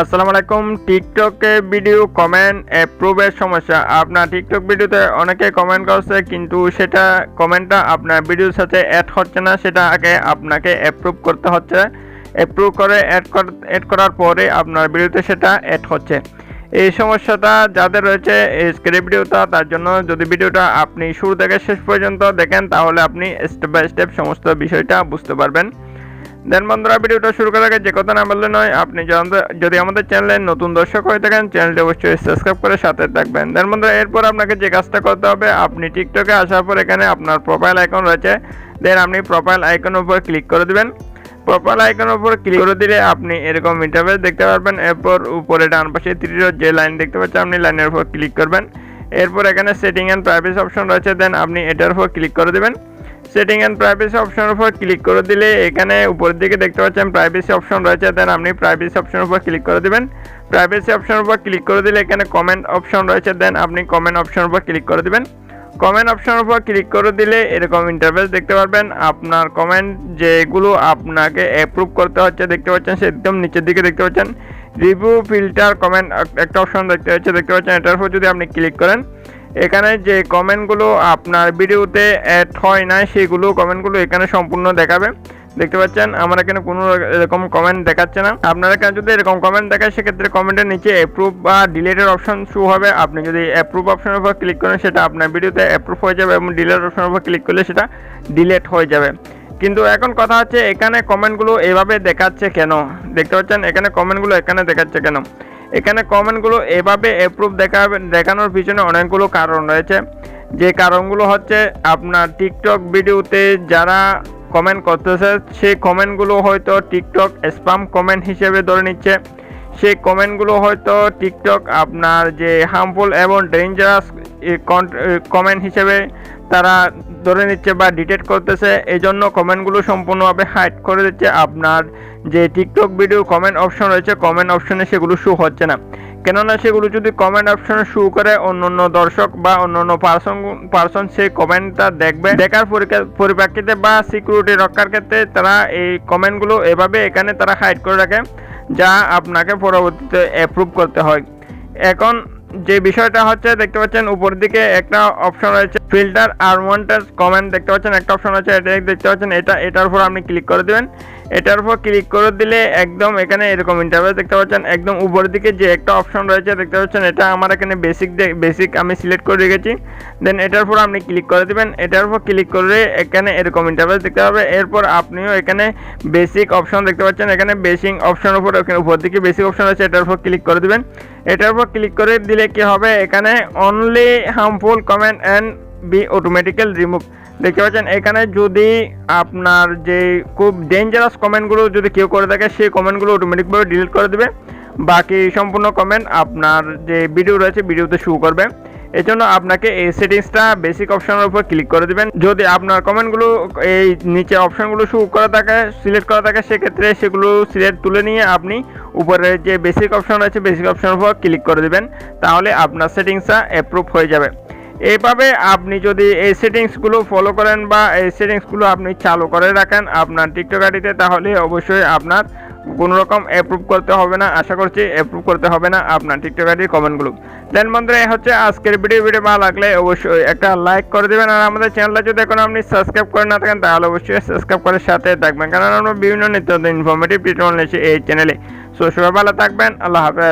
আসসালামু আলাইকুম। টিকটকে ভিডিও কমেন্ট অ্যাপ্রুভের সমস্যা। আপনার টিকটক ভিডিওতে অনেকে কমেন্ট করছে, কিন্তু সেটা কমেন্টটা আপনার ভিডিওর সাথে অ্যাড হচ্ছে না, সেটা আগে আপনাকে অ্যাপ্রুভ করতে হচ্ছে। অ্যাপ্রুভ করে অ্যাড অ্যাড করার পরে আপনার ভিডিওতে সেটা অ্যাড হচ্ছে। এই সমস্যাটা যাদের রয়েছে স্ক্রিপ্ট ভিডিওটা, তার জন্য যদি ভিডিওটা আপনি শুরু থেকে শেষ পর্যন্ত দেখেন, তাহলে আপনি স্টেপ বাই স্টেপ সমস্ত বিষয়টা বুঝতে পারবেন। দেন বন্ধুরা, ভিডিওটা শুরু করার আগে যে কথা না বললে নয়, আপনি যদি- আমাদের চ্যানেলে নতুন দর্শক হয়ে থাকেন, চ্যানেলটি অবশ্যই সাবস্ক্রাইব করে সাথে থাকবেন। দেন বন্ধুরা, এরপর আপনাকে যে কাজটা করতে হবে, আপনি টিকটকে আসার পর এখানে আপনার প্রোফাইল আইকন রয়েছে। দেন আপনি প্রোফাইল আইকনের উপর ক্লিক করে দিবেন। প্রোফাইল আইকনের উপর ক্লিক করে দিলে আপনি এরকম ইন্টারফেস দেখতে পারবেন। এরপর উপরে ডান পাশে ত্রিরোড যে লাইন দেখতে পাচ্ছেন, আপনি লাইনের উপর ক্লিক করবেন। এরপর এখানে সেটিং অ্যান্ড প্রাইভেসি অপশন রয়েছে। দেন আপনি এটার উপর ক্লিক করে দেবেন। সেটিং অ্যান্ড প্রাইভেসি অপশনের উপর ক্লিক করে দিলে এখানে উপরের দিকে দেখতে পাচ্ছেন প্রাইভেসি অপশন রয়েছে দেন আপনি প্রাইভেসি অপশনের উপর ক্লিক করে দিবেন। প্রাইভেসি অপশনের উপর ক্লিক করে দিলে এখানে কমেন্ট অপশন রয়েছে দেন আপনি কমেন্ট অপশনের উপর ক্লিক করে দিবেন। কমেন্ট অপশনের উপর ক্লিক করে দিলে এরকম ইন্টারফেস দেখতে পারবেন। আপনার কমেন্ট যেগুলো আপনাকে অ্যাপ্রুভ করতে হচ্ছে দেখতে পাচ্ছেন, সে একদম নিচের দিকে দেখতে পাচ্ছেন। রিভিউ ফিল্টার কমেন্ট একটা অপশন দেখতে পাচ্ছেন দেখতে পাচ্ছেন, এটার উপর যদি আপনি ক্লিক করেন এখানে যে কমেন্টগুলো আপনার ভিডিওতে অ্যাড হয় না সেগুলো কমেন্টগুলো এখানে সম্পূর্ণ দেখাবে। দেখতে পাচ্ছেন, আমার এখানে কোনো এরকম কমেন্ট দেখাচ্ছে না। আপনার এখানে যদি এরকম কমেন্ট দেখায় সেক্ষেত্রে কমেন্টের নিচে অ্যাপ্রুভ বা ডিলেটের অপশন শো হবে। আপনি যদি অ্যাপ্রুভ অপশনের উপর ক্লিক করেন, সেটা আপনার ভিডিওতে অ্যাপ্রুভ হয়ে যাবে এবং ডিলেট অপশনের উপর ক্লিক করলে সেটা ডিলেট হয়ে যাবে। কিন্তু এখন কথা হচ্ছে, এখানে কমেন্টগুলো এভাবে দেখাচ্ছে কেন? দেখতে পাচ্ছেন, এখানে কমেন্টগুলো এখানে দেখাচ্ছে কেন? এখানে কমেন্টগুলো এভাবে অ্যাপ্রুভ দেখা দেখানোর পিছনে অনেকগুলো কারণ রয়েছে। যে কারণগুলো হচ্ছে আপনার টিকটক ভিডিওতে যারা কমেন্ট করতেছে, সেই কমেন্টগুলো হয়তো টিকটক স্পাম কমেন্ট হিসেবে ধরে নিচ্ছে। সেই কমেন্টগুলো হয়তো টিকটক আপনার যে হার্মফুল এবং ডেঞ্জারাস কমেন্ট হিসেবে তারা ধরে নিচ্ছে বা ডিটেক্ট করতেছে এই জন্য কমেন্টগুলো সম্পূর্ণভাবে হাইড করে দিচ্ছে। আপনার যে টিকটক ভিডিও কমেন্ট অপশন রয়েছে কমেন্ট অপশনে সেগুলো শো হচ্ছে না। কেননা সেগুলো যদি কমেন্ট অপশনে শো করে অন্য অন্য দর্শক বা অন্য অন্য পার্সন পার্সন সেই কমেন্টটা দেখবে। দেখার পরিপ্রেক্ষিতে বা সিকিউরিটি রক্ষার ক্ষেত্রে তারা এই কমেন্টগুলো এভাবে এখানে তারা হাইড করে রাখে, যা আপনাকে পরবর্তীতে অ্যাপ্রুভ করতে হয়। এখন যে বিষয়টা হচ্ছে, দেখতে পাচ্ছেন উপর দিকে একটা অপশন রয়েছে ফিল্টার আর কমেন্ট দেখতে পাচ্ছেন একটা অপশন আছে এটা দেখতে পাচ্ছেন, এটা, এটার উপর আপনি ক্লিক করে দেবেন। এটার উপর ক্লিক করে দিলে একদম এখানে এরকম ইন্টারভেস দেখতে পাচ্ছেন, একদম উপরের দিকে যে একটা অপশন রয়েছে দেখতে পাচ্ছেন, এটা আমার এখানে বেসিক বেসিক আমি সিলেক্ট করে রেখেছি। দেন এটার উপর আপনি ক্লিক করে দেবেন, এটার উপর ক্লিক করে এখানে এরকম ইন্টারভেস দেখতে পাবে। এরপর আপনিও এখানে বেসিক অপশন দেখতে পাচ্ছেন, এখানে বেসিক অপশন উপর উপর দিকে বেসিক অপশন আছে এটার উপর ক্লিক করে দিবেন। এটার উপর ক্লিক করে দিলে কি হবে? এখানে only harmful comment and be automatically remove দেখতে পাচ্ছেন, এখানে যদি আপনার যে খুব ডেঞ্জারাস কমেন্টগুলো যদি কেউ করে থাকে, সেই কমেন্টগুলো অটোমেটিকভাবে ডিলিট করে দেবে। বাকি সম্পূর্ণ কমেন্ট আপনার যে ভিডিও রয়েছে ভিডিওতে শো করবে। এই জন্য আপনাকে এই সেটিংসটা বেসিক অপশনের উপর ক্লিক করে দেবেন। যদি আপনার কমেন্টগুলো এই নিচে অপশনগুলো শো করা থাকে সিলেক্ট করা থাকে, সেক্ষেত্রে সেগুলো সিলেক্ট তুলে নিয়ে আপনি উপরে যে বেসিক অপশন রয়েছে বেসিক অপশনের উপর ক্লিক করে দেবেন। তাহলে আপনার সেটিংসটা অ্যাপ্রুভ হয়ে যাবে। এইভাবে আপনি যদি এই সেটিংসগুলো ফলো করেন বা এই সেটিংসগুলো আপনি চালু করে রাখেন আপনার টিকটক আইডিতে, তাহলে অবশ্যই আপনার কোনো রকম অ্যাপ্রুভ করতে হবে না। আশা করছি অ্যাপ্রুভ করতে হবে না আপনার টিকটক আইডির কমেন্টগুলো দেন বন্ধুরা হচ্ছে আজকের ভিডিও ভিডিও ভালো লাগলে অবশ্যই একটা লাইক করে দেবেন। আর আমাদের চ্যানেলটা যদি এখন আপনি সাবস্ক্রাইব করে না থাকেন, তাহলে অবশ্যই সাবস্ক্রাইব করে সাথে থাকবেন। কারণ আমরা বিভিন্ন নিত্য ইনফরমেটিভ টিউটোরিয়াল এই চ্যানেলে সো সবাই ভালো থাকবেন। আল্লাহ হাফেজ।